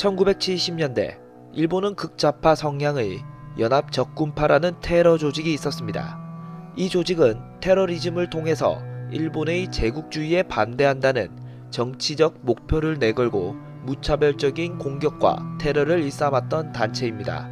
1970년대 일본은 극좌파 성향의 연합 적군파라는 테러 조직이 있었습니다. 이 조직은 테러리즘을 통해서 일본의 제국주의에 반대한다는 정치적 목표를 내걸고 무차별적인 공격과 테러를 일삼았던 단체입니다.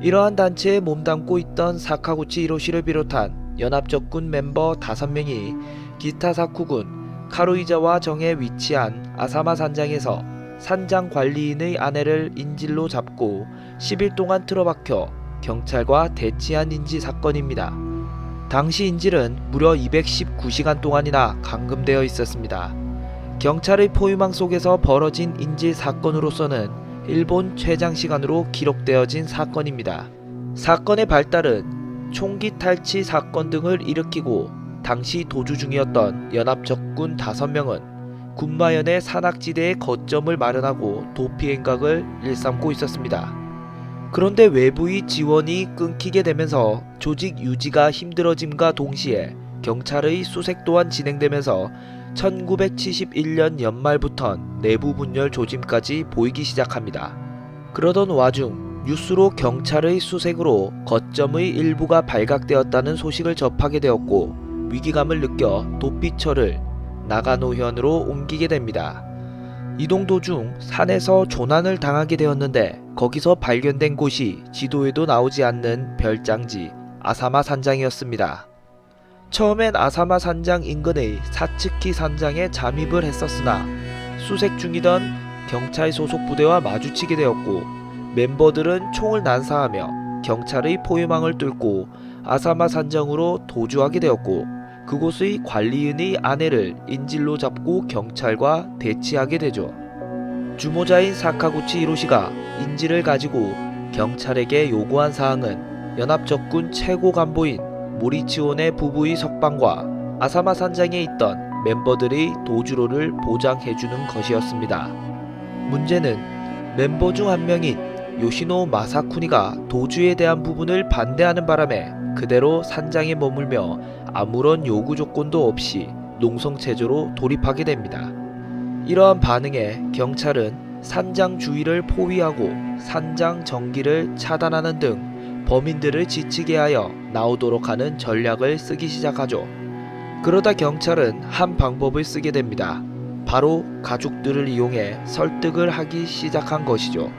이러한 단체에 몸담고 있던 사카구치 히로시를 비롯한 연합적군 멤버 5명이 기타 사쿠군 카루이자와 정에 위치한 아사마 산장에서 산장 관리인의 아내를 인질로 잡고 10일 동안 틀어박혀 경찰과 대치한 인지 사건입니다. 당시 인질은 무려 219시간 동안이나 감금되어 있었습니다. 경찰의 포위망 속에서 벌어진 인질 사건으로서는 일본 최장 시간으로 기록되어진 사건입니다. 사건의 발달은 총기 탈취 사건 등을 일으키고 당시 도주 중이었던 연합적군 5명은 군마현의 산악지대에 거점을 마련하고 도피 행각을 일삼고 있었습니다. 그런데 외부의 지원이 끊기게 되면서 조직 유지가 힘들어짐과 동시에 경찰의 수색 또한 진행되면서 1971년 연말부턴 내부 분열 조짐까지 보이기 시작합니다. 그러던 와중 뉴스로 경찰의 수색으로 거점의 일부가 발각되었다는 소식을 접하게 되었고 위기감을 느껴 도피처를 나가노현으로 옮기게 됩니다. 이동 도중 산에서 조난을 당하게 되었는데 거기서 발견된 곳이 지도에도 나오지 않는 별장지 아사마 산장이었습니다. 처음엔 아사마 산장 인근의 사츠키 산장에 잠입을 했었으나 수색 중이던 경찰 소속 부대와 마주치게 되었고 멤버들은 총을 난사하며 경찰의 포위망을 뚫고 아사마 산장으로 도주하게 되었고 그곳의 관리인의 아내를 인질로 잡고 경찰과 대치하게 되죠. 주모자인 사카구치 히로시가 인질을 가지고 경찰에게 요구한 사항은 연합적군 최고 간부인 모리치온의 부부의 석방과 아사마 산장에 있던 멤버들의 도주로를 보장해주는 것이었습니다. 문제는 멤버 중 한 명인 요시노 마사쿠니가 도주에 대한 부분을 반대하는 바람에 그대로 산장에 머물며 아무런 요구 조건도 없이 농성체조로 돌입하게 됩니다. 이러한 반응에 경찰은 산장 주위를 포위하고 산장 전기를 차단하는 등 범인들을 지치게 하여 나오도록 하는 전략을 쓰기 시작하죠. 그러다 경찰은 한 방법을 쓰게 됩니다. 바로 가족들을 이용해 설득을 하기 시작한 것이죠.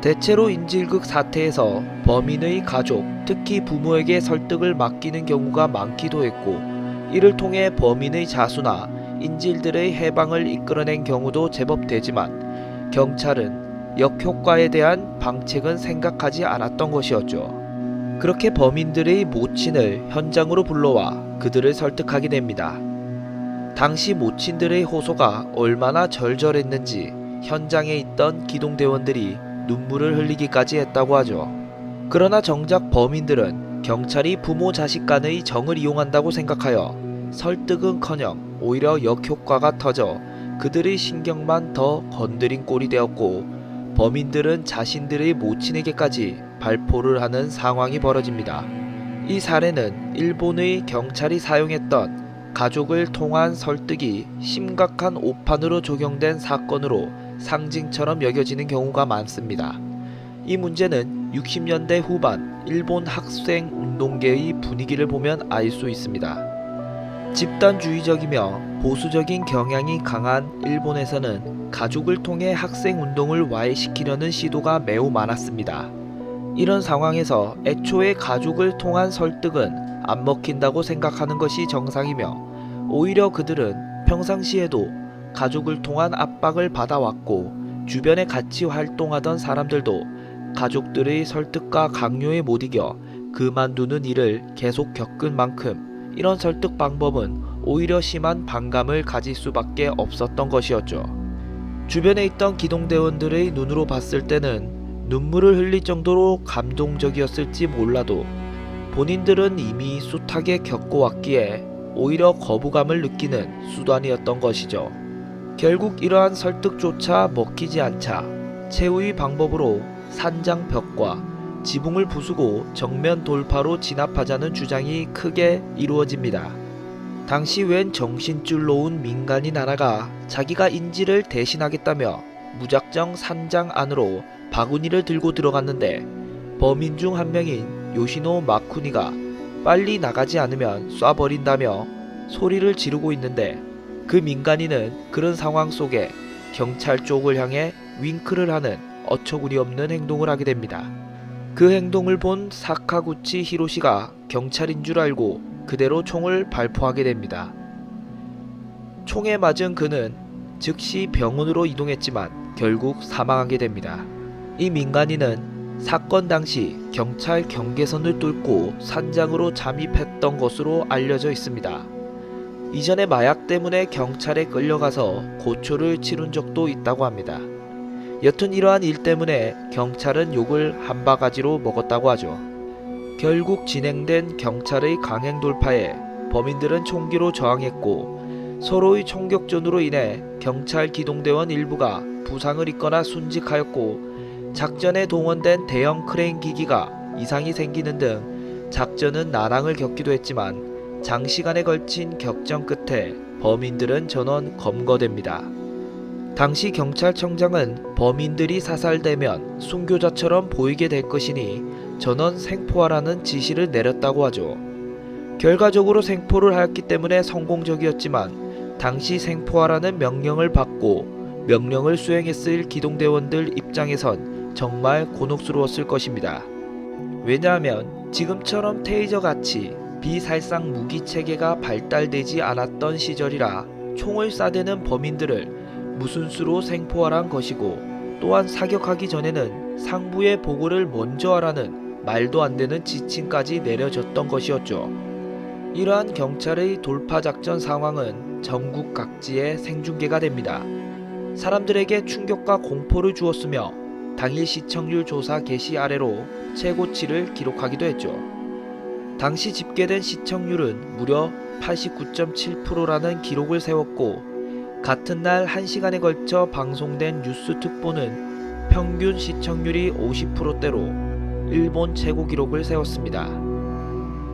대체로 인질극 사태에서 범인의 가족, 특히 부모에게 설득을 맡기는 경우가 많기도 했고, 이를 통해 범인의 자수나 인질들의 해방을 이끌어낸 경우도 제법 되지만, 경찰은 역효과에 대한 방책은 생각하지 않았던 것이었죠. 그렇게 범인들의 모친을 현장으로 불러와 그들을 설득하게 됩니다. 당시 모친들의 호소가 얼마나 절절했는지 현장에 있던 기동대원들이 눈물을 흘리기까지 했다고 하죠. 그러나 정작 범인들은 경찰이 부모 자식 간의 정을 이용한다고 생각하여 설득은커녕 오히려 역효과가 터져 그들의 신경만 더 건드린 꼴이 되었고 범인들은 자신들의 모친에게까지 발포를 하는 상황이 벌어집니다. 이 사례는 일본의 경찰이 사용했던 가족을 통한 설득이 심각한 오판으로 적용된 사건으로 상징처럼 여겨지는 경우가 많습니다. 이 문제는 60년대 후반 일본 학생 운동계의 분위기를 보면 알 수 있습니다. 집단주의적이며 보수적인 경향이 강한 일본에서는 가족을 통해 학생 운동을 와해시키려는 시도가 매우 많았습니다. 이런 상황에서 애초에 가족을 통한 설득은 안 먹힌다고 생각하는 것이 정상이며 오히려 그들은 평상시에도 가족을 통한 압박을 받아왔고 주변에 같이 활동하던 사람들도 가족들의 설득과 강요에 못 이겨 그만두는 일을 계속 겪은 만큼 이런 설득 방법은 오히려 심한 반감을 가질 수밖에 없었던 것이었죠. 주변에 있던 기동대원들의 눈으로 봤을 때는 눈물을 흘릴 정도로 감동적이었을지 몰라도 본인들은 이미 숱하게 겪어왔기에 오히려 거부감을 느끼는 수단이었던 것이죠. 결국 이러한 설득조차 먹히지 않자 최후의 방법으로 산장 벽과 지붕을 부수고 정면 돌파로 진압하자는 주장이 크게 이루어집니다. 당시 웬 정신줄 놓은 민간인 하나가 자기가 인질을 대신하겠다며 무작정 산장 안으로 바구니를 들고 들어갔는데 범인 중 한 명인 요시노 마쿠니가 빨리 나가지 않으면 쏴버린다며 소리를 지르고 있는데 그 민간인은 그런 상황 속에 경찰 쪽을 향해 윙크를 하는 어처구니 없는 행동을 하게 됩니다. 그 행동을 본 사카구치 히로시가 경찰인 줄 알고 그대로 총을 발포하게 됩니다. 총에 맞은 그는 즉시 병원으로 이동했지만 결국 사망하게 됩니다. 이 민간인은 사건 당시 경찰 경계선을 뚫고 산장으로 잠입했던 것으로 알려져 있습니다. 이전에 마약 때문에 경찰에 끌려가서 고초를 치룬 적도 있다고 합니다. 여튼 이러한 일 때문에 경찰은 욕을 한 바가지로 먹었다고 하죠. 결국 진행된 경찰의 강행 돌파에 범인들은 총기로 저항했고 서로의 총격전으로 인해 경찰 기동대원 일부가 부상을 입거나 순직하였고 작전에 동원된 대형 크레인 기기가 이상이 생기는 등 작전은 난항을 겪기도 했지만 장시간에 걸친 격전 끝에 범인들은 전원 검거됩니다. 당시 경찰청장은 범인들이 사살되면 순교자처럼 보이게 될 것이니 전원 생포하라는 지시를 내렸다고 하죠. 결과적으로 생포를 하였기 때문에 성공적이었지만 당시 생포하라는 명령을 받고 명령을 수행했을 기동대원들 입장에선 정말 곤혹스러웠을 것입니다. 왜냐하면 지금처럼 테이저 같이 비살상 무기 체계가 발달되지 않았던 시절이라 총을 쏴대는 범인들을 무슨 수로 생포하란 것이고 또한 사격하기 전에는 상부의 보고를 먼저 하라는 말도 안 되는 지침까지 내려졌던 것이었죠. 이러한 경찰의 돌파 작전 상황은 전국 각지에 생중계가 됩니다. 사람들에게 충격과 공포를 주었으며 당일 시청률 조사 개시 아래로 최고치를 기록하기도 했죠. 당시 집계된 시청률은 무려 89.7%라는 기록을 세웠고 같은 날 1시간에 걸쳐 방송된 뉴스 특보는 평균 시청률이 50%대로 일본 최고 기록을 세웠습니다.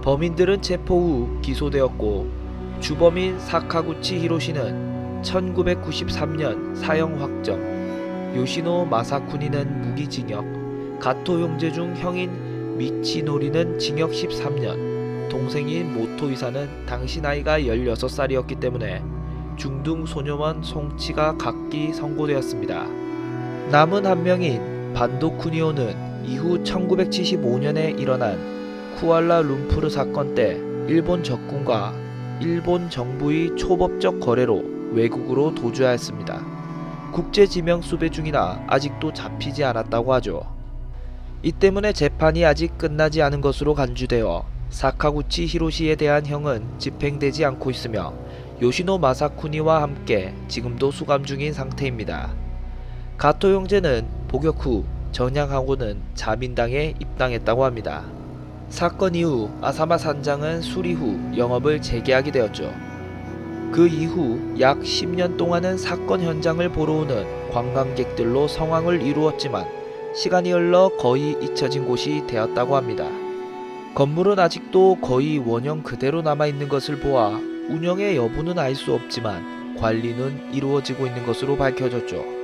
범인들은 체포 후 기소되었고 주범인 사카구치 히로시는 1993년 사형 확정, 요시노 마사쿠니는 무기징역, 가토 형제 중 형인 미치노리는 징역 13년, 동생인 모토 이사는 당시 나이가 16살이었기 때문에 중등 소녀원 송치가 각기 선고되었습니다. 남은 한 명인 반도 쿠니오는 이후 1975년에 일어난 쿠알라 룸푸르 사건 때 일본 적군과 일본 정부의 초법적 거래로 외국으로 도주하였습니다. 국제 지명 수배 중이나 아직도 잡히지 않았다고 하죠. 이 때문에 재판이 아직 끝나지 않은 것으로 간주되어 사카구치 히로시에 대한 형은 집행되지 않고 있으며 요시노 마사쿠니와 함께 지금도 수감 중인 상태입니다. 가토 형제는 복역 후 전향하고는 자민당에 입당했다고 합니다. 사건 이후 아사마 산장은 수리 후 영업을 재개하게 되었죠. 그 이후 약 10년 동안은 사건 현장을 보러 오는 관광객들로 성황을 이루었지만 시간이 흘러 거의 잊혀진 곳이 되었다고 합니다. 건물은 아직도 거의 원형 그대로 남아있는 것을 보아 운영의 여부는 알 수 없지만 관리는 이루어지고 있는 것으로 밝혀졌죠.